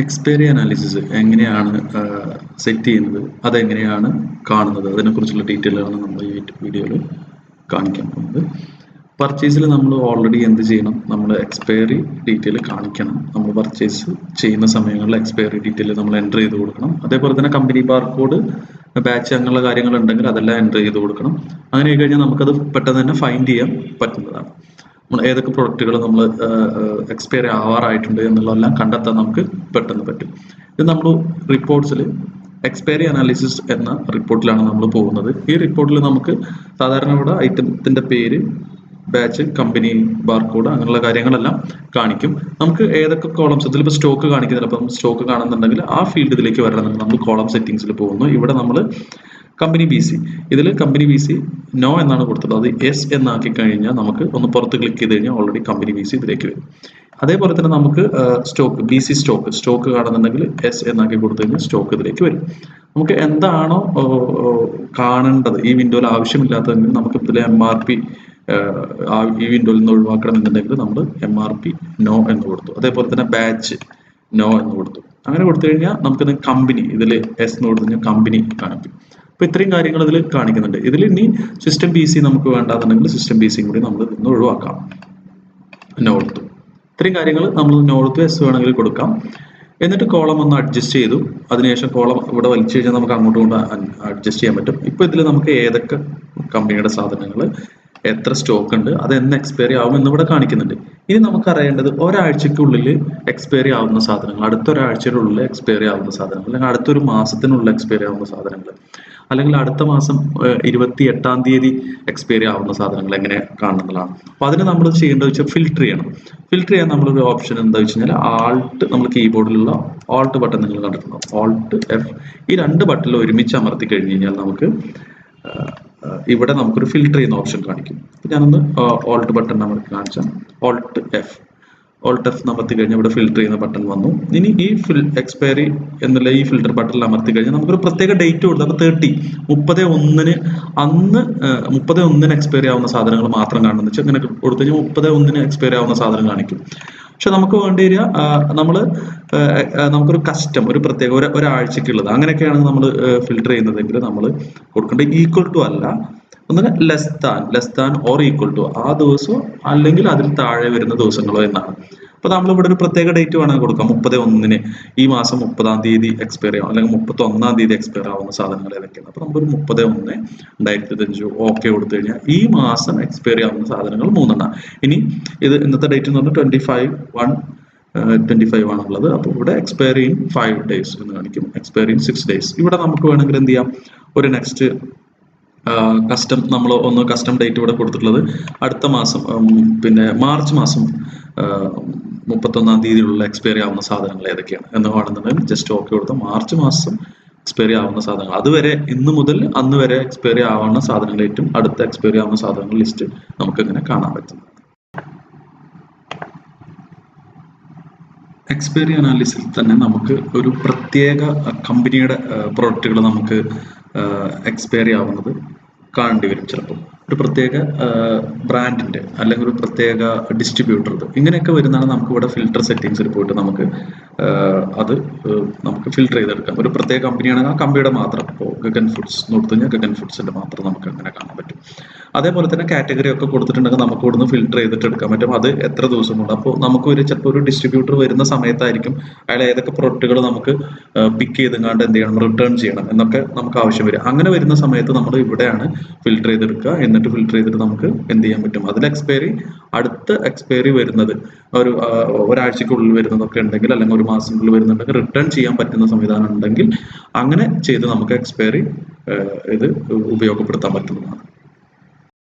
Expiry analysis എങ്ങനെയാണ് set ചെയ്യുന്നത്? അതെങ്ങനെയാണ് കാണുന്നത്? അതിനെക്കുറിച്ചുള്ള ഡീറ്റെയിലാണ് നമ്മൾ ഈ വീഡിയോയിൽ കാണിക്കാൻ പോകുന്നത്. പർച്ചേസിൽ നമ്മൾ ഓൾറെഡി എന്ത് ചെയ്യണം? നമ്മൾ എക്സ്പയറി ഡീറ്റെയിൽ കാണിക്കണം. നമ്മൾ പർച്ചേസ് ചെയ്യുന്ന സമയങ്ങളിൽ എക്സ്പയറി ഡീറ്റെയിൽ നമ്മൾ എന്റർ ചെയ്ത് കൊടുക്കണം. അതേപോലെ തന്നെ കമ്പനി ബാർകോഡ് ബാച്ച് അങ്ങനെയുള്ള കാര്യങ്ങൾ ഉണ്ടെങ്കിൽ അതെല്ലാം എന്റർ ചെയ്ത് കൊടുക്കണം. അങ്ങനെ കഴിഞ്ഞാൽ നമുക്കത് പെട്ടെന്ന് തന്നെ ഫൈൻഡ് ചെയ്യാൻ പറ്റുന്നതാണ്. നമ്മൾ ഏതൊക്കെ പ്രൊഡക്റ്റുകൾ നമ്മൾ എക്സ്പയർ ആവാറായിട്ടുണ്ട് എന്നുള്ളതെല്ലാം കണ്ടെത്താൻ നമുക്ക് പെട്ടെന്ന് പറ്റും. ഇത് നമ്മൾ റിപ്പോർട്ട്സിൽ എക്സ്പയറി അനാലിസിസ് എന്ന റിപ്പോർട്ടിലാണ് നമ്മൾ പോകുന്നത്. ഈ റിപ്പോർട്ടിൽ നമുക്ക് സാധാരണ ഇവിടെ ഐറ്റത്തിന്റെ പേര് ബാച്ച് കമ്പനി ബാർകോഡ് അങ്ങനെയുള്ള കാര്യങ്ങളെല്ലാം കാണിക്കും. നമുക്ക് ഏതൊക്കെ കോളംസ് ഇതിലിപ്പോൾ സ്റ്റോക്ക് കാണിക്കുന്നില്ല. അപ്പം സ്റ്റോക്ക് കാണുന്നുണ്ടെങ്കിൽ ആ ഫീൽഡ് ഇതിലേക്ക് വരണമെന്നുണ്ടെങ്കിൽ നമ്മൾ കോളം സെറ്റിങ്സിൽ പോകുന്നു. ഇവിടെ നമ്മൾ കമ്പനി ബി സി ഇതിൽ കമ്പനി ബി സി നോ എന്നാണ് കൊടുത്തത്. അത് എസ് എന്നാക്കി കഴിഞ്ഞാൽ നമുക്ക് ഒന്ന് പുറത്ത് ക്ലിക്ക് ചെയ്ത് കഴിഞ്ഞാൽ ഓൾറെഡി കമ്പനി ബി സി ഇതിലേക്ക് വരും. അതേപോലെ തന്നെ നമുക്ക് stock B C stock stock കാണുന്നുണ്ടെങ്കിൽ എസ് എന്നാക്കി കൊടുത്തു കഴിഞ്ഞാൽ സ്റ്റോക്ക് ഇതിലേക്ക് വരും. നമുക്ക് എന്താണോ കാണേണ്ടത് ഈ വിൻഡോയിൽ ആവശ്യമില്ലാത്തതെങ്കിൽ നമുക്ക് ഇതിൽ എം ആർ പി ഈ വിൻഡോയിൽ നിന്ന് ഒഴിവാക്കണം എന്നുണ്ടെങ്കിൽ നമ്മൾ എം ആർ പി നോ എന്ന് കൊടുത്തു. അതേപോലെ തന്നെ ബാച്ച് നോ എന്ന് കൊടുത്തു. അങ്ങനെ കൊടുത്തു കഴിഞ്ഞാൽ നമുക്ക് കമ്പനി ഇതിൽ എസ് എന്ന് കൊടുത്തു കഴിഞ്ഞാൽ കമ്പനി കാണിക്കും അപ്പൊ ഇത്രയും കാര്യങ്ങൾ ഇതിൽ കാണിക്കുന്നുണ്ട്. ഇതിൽ ഇനി സിസ്റ്റം ബി സി നമുക്ക് വേണ്ടാന്നുണ്ടെങ്കിൽ സിസ്റ്റം ബി സിയും കൂടി നമ്മൾ ഇന്ന് ഒഴിവാക്കാം. നോർത്ത് ഇത്രയും കാര്യങ്ങൾ നമ്മൾ നോർത്ത് എസ് വേണമെങ്കിൽ കൊടുക്കാം. എന്നിട്ട് കോളം ഒന്ന് അഡ്ജസ്റ്റ് ചെയ്തു. അതിനുശേഷം കോളം ഇവിടെ വലിച്ചു കഴിഞ്ഞാൽ നമുക്ക് അങ്ങോട്ടും ഇങ്ങോട്ടും അഡ്ജസ്റ്റ് ചെയ്യാൻ പറ്റും. ഇപ്പൊ ഇതിൽ നമുക്ക് ഏതൊക്കെ കമ്പനിയുടെ സാധനങ്ങൾ എത്ര സ്റ്റോക്ക് ഉണ്ട് അത് എന്ന് എക്സ്പയറി ആവും എന്ന് ഇവിടെ കാണിക്കുന്നുണ്ട്. ഇനി നമുക്ക് അറിയേണ്ടത് ഒരാഴ്ചക്കുള്ളിൽ എക്സ്പയറി ആവുന്ന സാധനങ്ങൾ അടുത്ത ഒരാഴ്ചയുടെ ഉള്ളിൽ എക്സ്പയറി ആവുന്ന സാധനങ്ങൾ അല്ലെങ്കിൽ അടുത്തൊരു മാസത്തിനുള്ള എക്സ്പയറി ആവുന്ന സാധനങ്ങൾ അല്ലെങ്കിൽ അടുത്ത മാസം ഇരുപത്തി എട്ടാം തീയതി എക്സ്പയറി ആവുന്ന സാധനങ്ങൾ എങ്ങനെ കാണുന്നതാണ്. അപ്പൊ അതിന് നമ്മൾ ചെയ്യേണ്ടത് വെച്ചാൽ ഫിൽട്ടർ ചെയ്യണം. ഫിൽട്ടർ ചെയ്യാൻ നമ്മളൊരു ഓപ്ഷൻ എന്താ വെച്ച് കഴിഞ്ഞാൽ ആൾട്ട് നമ്മൾ കീബോർഡിലുള്ള ഓൾട്ട് ബട്ടൺ നിങ്ങൾ കണ്ടിട്ടുണ്ടോ? ഓൾട്ട് എഫ് ഈ രണ്ട് ബട്ടണിൽ ഒരുമിച്ച് അമർത്തി കഴിഞ്ഞ് കഴിഞ്ഞാൽ നമുക്ക് ഇവിടെ നമുക്കൊരു ഫിൽട്ടർ ചെയ്യുന്ന ഓപ്ഷൻ കാണിക്കും. ഞാനൊന്ന് ഓൾട്ട് ബട്ടൺ നമുക്ക് കാണിച്ചാൽ ഓൾട്ട് എഫ് ഓൾട്ട് എഫ് അമർത്തി കഴിഞ്ഞാൽ ഇവിടെ ഫിൽട്ടർ ചെയ്യുന്ന ബട്ടൺ വന്നു. ഇനി ഈ ഫിൽ എക്സ്പയറി എന്നുള്ള ഈ ഫിൽട്ടർ ബട്ടൺ അമർത്തി കഴിഞ്ഞാൽ നമുക്കൊരു പ്രത്യേക ഡേറ്റ് കൊടുത്തു അപ്പോൾ തേർട്ടി മുപ്പത് ഒന്നിന് അന്ന് മുപ്പത് ഒന്നിന് എക്സ്പയറി ആവുന്ന സാധനങ്ങൾ മാത്രം കാണുന്നു വെച്ചാൽ ഇങ്ങനെ കൊടുത്തു കഴിഞ്ഞാൽ മുപ്പത് ഒന്നിന് എക്സ്പയറി ആവുന്ന സാധനം കാണിക്കും. പക്ഷെ നമുക്ക് വേണ്ടി വരിക നമ്മൾ നമുക്കൊരു കസ്റ്റം ഒരു പ്രത്യേക ഒരു ഒരാഴ്ചക്കുള്ളത് അങ്ങനെയൊക്കെയാണ് നമ്മൾ ഫിൽട്ടർ ചെയ്യുന്നതെങ്കിൽ നമ്മൾ കൊടുക്കേണ്ടത് ഈക്വൽ ടു അല്ല. ഒന്നിന് less than less than or equal to ആ ദിവസവും അല്ലെങ്കിൽ അതിൽ താഴെ വരുന്ന ദിവസങ്ങളോ എന്നാണ്. അപ്പൊ നമ്മൾ ഇവിടെ ഒരു പ്രത്യേക ഡേറ്റ് വേണമെങ്കിൽ കൊടുക്കാം. മുപ്പത് ഒന്നിന് ഈ മാസം മുപ്പതാം തീയതി എക്സ്പയർ ആവും. അല്ലെങ്കിൽ മുപ്പത്തി ഒന്നാം തീയതി എക്സ്പയർ ആവുന്ന സാധനങ്ങൾ ഏതൊക്കെയാണ്? അപ്പൊ നമുക്കൊരു മുപ്പത് ഒന്ന് രണ്ടായിരത്തി ഇരുപത്തഞ്ച് ഓക്കെ കൊടുത്തു കഴിഞ്ഞാൽ ഈ മാസം എക്സ്പയർ ആവുന്ന സാധനങ്ങൾ മൂന്നെണ്ണം. ഇനി ഇത് ഇന്നത്തെ ഡേറ്റ് എന്ന് പറഞ്ഞാൽ twenty five one twenty five ആണുള്ളത് അപ്പോൾ ഇവിടെ എക്സ്പയർ ഇൻ ഫൈവ് ഡേയ്സ് എന്ന് കാണിക്കും എക്സ്പയർ ഇൻ സിക്സ് ഡേയ്സ് ഇവിടെ നമുക്ക് വേണമെങ്കിൽ എന്ത് ചെയ്യാം? ഒരു നെക്സ്റ്റ് കസ്റ്റം നമ്മൾ ഒന്ന് കസ്റ്റം ഡേറ്റ് ഇവിടെ കൊടുത്തിട്ടുള്ളത് അടുത്ത മാസം പിന്നെ മാർച്ച് മാസം മുപ്പത്തൊന്നാം തീയതിയിലുള്ള എക്സ്പയറി ആവുന്ന സാധനങ്ങൾ ഏതൊക്കെയാണ് എന്ന് വേണമെന്നുണ്ടെങ്കിൽ ജസ്റ്റ് ഓക്കെ കൊടുത്ത് മാർച്ച് മാസം എക്സ്പയറി ആവുന്ന സാധനങ്ങൾ. അതുവരെ ഇന്ന് മുതൽ അന്ന് വരെ എക്സ്പയറി ആവുന്ന സാധനങ്ങൾ ഏറ്റവും അടുത്ത എക്സ്പയറി ആവുന്ന സാധനങ്ങൾ ലിസ്റ്റ് നമുക്ക് ഇങ്ങനെ കാണാൻ പറ്റും. എക്സ്പയറി അനാലിസിൽ തന്നെ നമുക്ക് ഒരു പ്രത്യേക കമ്പനിയുടെ പ്രോഡക്റ്റുകൾ നമുക്ക് എക്സ്പയറി ആവുന്നത് കാണേണ്ടി വരും ചിലപ്പോൾ. ഒരു പ്രത്യേക ബ്രാൻഡിന്റെ അല്ലെങ്കിൽ ഒരു പ്രത്യേക ഡിസ്ട്രിബ്യൂട്ടർ ഇങ്ങനെയൊക്കെ വരുന്നതാണ് നമുക്ക് ഇവിടെ ഫിൽട്ടർ സെറ്റിംഗ്സിൽ പോയിട്ട് നമുക്ക് അത് നമുക്ക് ഫിൽട്ടർ ചെയ്തെടുക്കാം. ഒരു പ്രത്യേക കമ്പനിയാണെങ്കിൽ ആ കമ്പനിയുടെ മാത്രം. ഇപ്പോൾ ഗഗൻ ഫുഡ്സ് നോക്കി കഴിഞ്ഞാൽ ഗഗൻ ഫുഡ്സിന്റെ മാത്രം നമുക്ക് അങ്ങനെ കാണാൻ പറ്റും. അതേപോലെ തന്നെ കാറ്റഗറി ഒക്കെ കൊടുത്തിട്ടുണ്ടെങ്കിൽ നമുക്ക് ഇവിടുന്ന് ഫിൽട്ടർ ചെയ്തിട്ട് എടുക്കാൻ പറ്റും. അത് എത്ര ദിവസം കൊണ്ട്? അപ്പോൾ നമുക്ക് ഒരു ചിലപ്പോൾ ഒരു ഡിസ്ട്രിബ്യൂട്ടർ വരുന്ന സമയത്തായിരിക്കും അയാൾ ഏതൊക്കെ പ്രൊഡക്റ്റുകൾ നമുക്ക് പിക്ക് ചെയ്തെങ്ങാണ്ട് എന്ത് ചെയ്യണം റിട്ടേൺ ചെയ്യണം എന്നൊക്കെ നമുക്ക് ആവശ്യം വരും. അങ്ങനെ വരുന്ന സമയത്ത് നമ്മൾ ഇവിടെയാണ് ഫിൽട്ടർ ചെയ്തെടുക്കുക. എന്നിട്ട് ഫിൽട്ടർ ചെയ്തിട്ട് നമുക്ക് എന്ത് ചെയ്യാൻ പറ്റും? അതിൽ എക്സ്പയറി അടുത്ത എക്സ്പയറി വരുന്നത് ഒരു ഒരാഴ്ചക്കുള്ളിൽ വരുന്നതൊക്കെ ഉണ്ടെങ്കിൽ അല്ലെങ്കിൽ ഒരു മാസത്തിനുള്ളിൽ വരുന്നുണ്ടെങ്കിൽ റിട്ടേൺ ചെയ്യാൻ പറ്റുന്ന സംവിധാനം ഉണ്ടെങ്കിൽ അങ്ങനെ ചെയ്ത് നമുക്ക് എക്സ്പയറി ഇത് ഉപയോഗപ്പെടുത്താൻ പറ്റുന്നതാണ്.